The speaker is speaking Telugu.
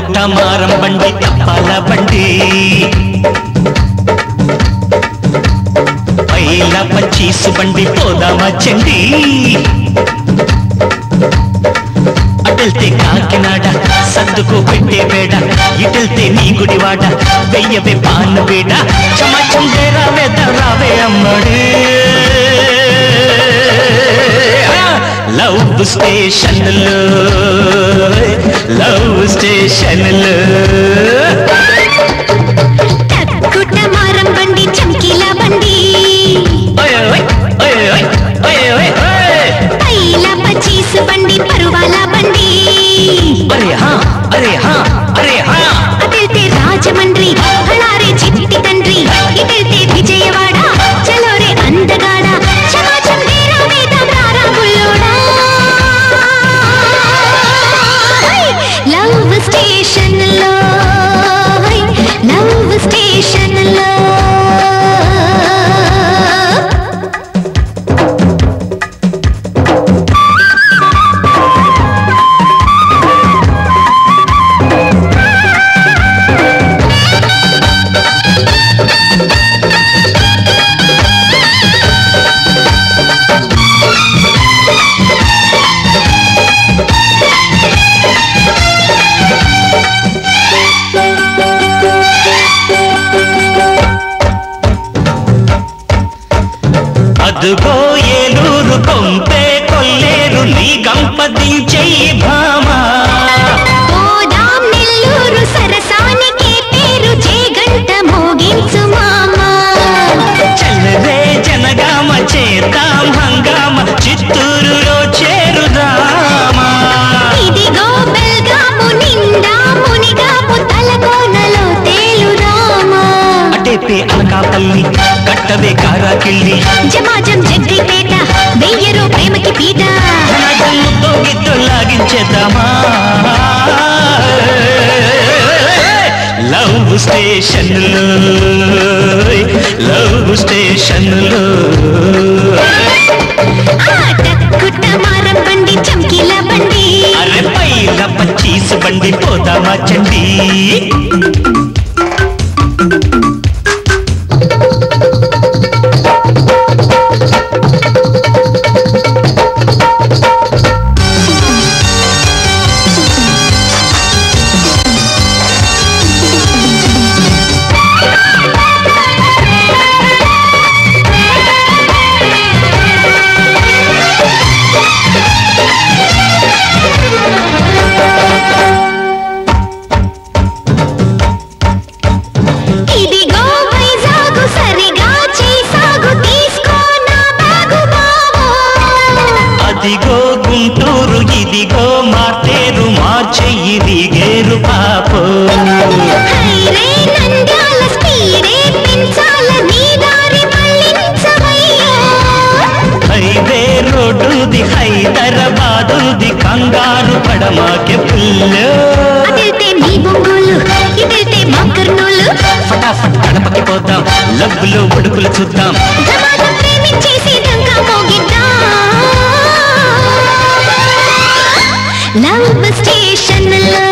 கூட்டமாரம் బండి தப்பால బండి. పైల పచ్చీసు బండి పోదామా చండి. అటెళ్తే కాకినాడ సర్దుకు పెట్టే వేడ ఇటెళ్తే నీ గుడివాడ వెయ్యవే పాను వేడ చమచం వేరావే రావే అమ్మడే. లవ్ స్టేషన్లో. స్టేషన్లో తక్కుట మారం బండి చమ్కీల బండి. పైల పచీస్ బండి పరువాల బండి. అరే హా అరే హా అరే హా. అటెళ్తే రాజమండ్రి హళారే చిట్టి తండ్రి. అదుగో ఏలూరు కొంపే అనకాపల్లి కట్టవే కారాకిళ్ళి జమాజం జగ్గిపేట వెయ్యరు ప్రేమకి పీట. జనగమ్ముతో గిద్దు లాగించేద్దామా? లవ్ స్టేషన్లో లవ్ స్టేషన్లో. మారం బండి అరే పైల పచ్చీసు బండి పోదామా చండి? అదిగో గుంటూరు ఇదిగో మార్తేరు మార్చెయ్యి దిగేరు పాపో. హైవే రోడ్డుది హైదరాబాదుది కంగారు పడమాకే పుల్లు. ఫటాఫట్ గడపకి పోతాం లవ్వులో ఉడుకులు చూద్దాం. Love station love